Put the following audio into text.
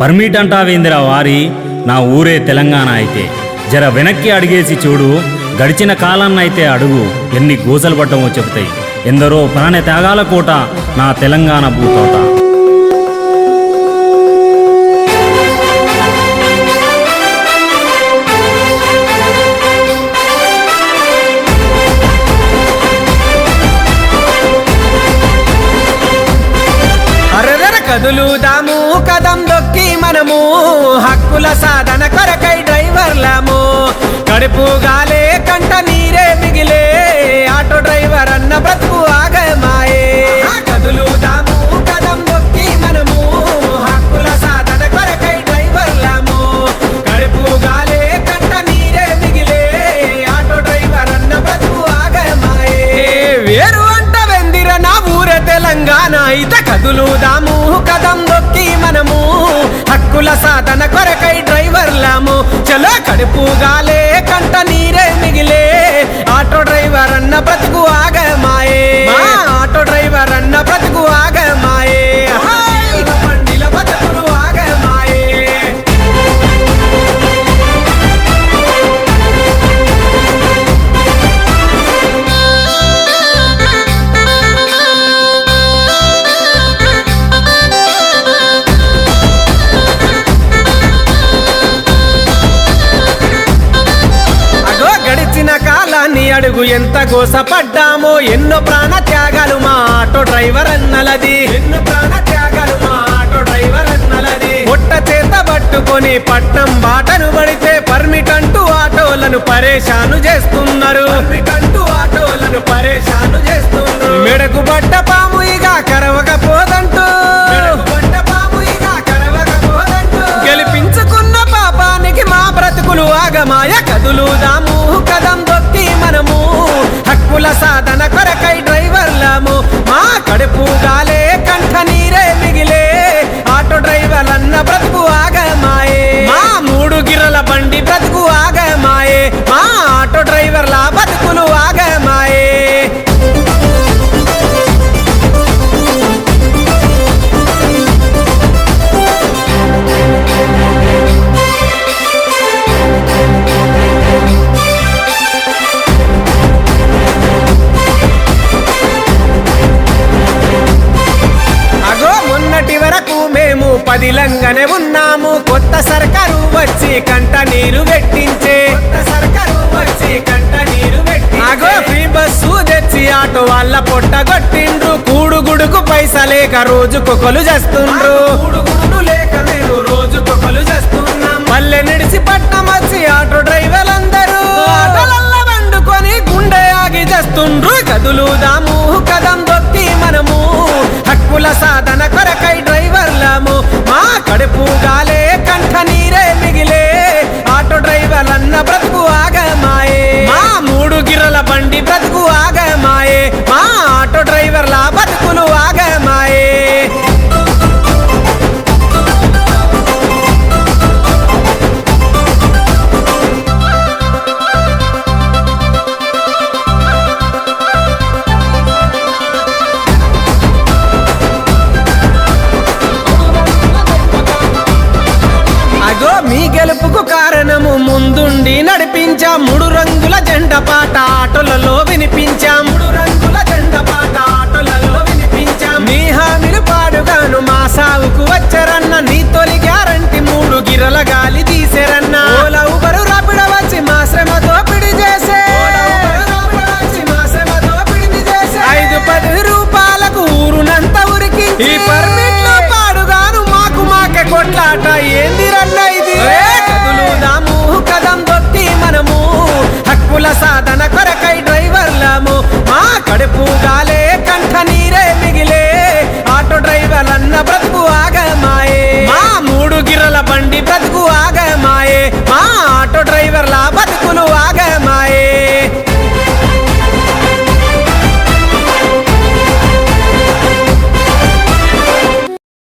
Permit అంటావేందిరా వారి? నా ఊరే తెలంగాణ అయితే. జర వెనక్కి అడిగేసి చూడు గడిచిన కాలాన్నైతే అడుగు ఎన్ని గోసలు పట్టమో చెబుతాయి. ఎందరో ప్రాణ త్యాగాల కోట నా తెలంగాణ భూతోట. కదులుదాము కదం దొక్కి మనము. హక్కుల సాధన కొరకై డ్రైవర్లము. కడుపు గాలే కంట నీరే మిగిలే. ఆటో డ్రైవర్ అన్న బ్రతుకు తెలంగాణ ఇత కదులుదాము కదం దొక్కి మనము. హక్కుల సాధన కొరకై డ్రైవర్లాము. చలో కడుపు గాలే కంట నీరే మిగిలే. ఆటో డ్రైవర్ అన్న బ్రతుకు ఆగమాయే. అడుగు ఎంత గోసపడ్డామో ఎన్నో ప్రాణ త్యాగాలు మా ఆటో డ్రైవర్ అన్నలది. ఎన్నో ప్రాణ త్యాగాలు మా ఆటో డ్రైవర్ అన్నలది. పొట్ట చేత పట్టుకొని పట్నం బాటను పడితే పర్మిట్ అంటూ ఆటోలను పరేషాను చేస్తున్నారు. పర్మిట్ ఆటోలను పరేషాను చేస్తున్నారు. మెడకు బట్ట పాము ఇక కరవకపోదంటూ. గెలిపించుకున్న పాపానికి మా బ్రతుకులు ఆగమాయ కదులుదాము. కదం దొక్కి మనము హక్కుల సాధన కొరకై డ్రైవర్లము. మా కడుపు గాలే కంఠ నీరే మేము పదిలంగానే ఉన్నాము. కొత్త సర్కారు వచ్చి కంట నీరు పెట్టించే. కొత్త సర్కారు వచ్చి కంట నీరు పెట్టి ఫ్రీ బస్సు తెచ్చి ఆటో వాళ్ళ పొట్ట కొట్టిండ్రు. కూడు గుడుకు పైసా లేక రోజు కొకలు చేస్తుండ్రు. లేక రోజు కొకలు చేస్తున్నాం. పల్లె నిడిచి పట్నం వచ్చి ఆటో డ్రైవర్లందరూ గిర్రల బండి నడిపించా మూడు రంగుల జెండ పాట ఆటోలలో వినిపించా. మూడు రంగుల జెండ పాట ఆటోలలో వినిపించా. మీ హామీలు పాడుగాను మా సాగుకు వచ్చరన్న బండి బ్రతుకు ఆగమాయే మా ఆటో డ్రైవర్ లా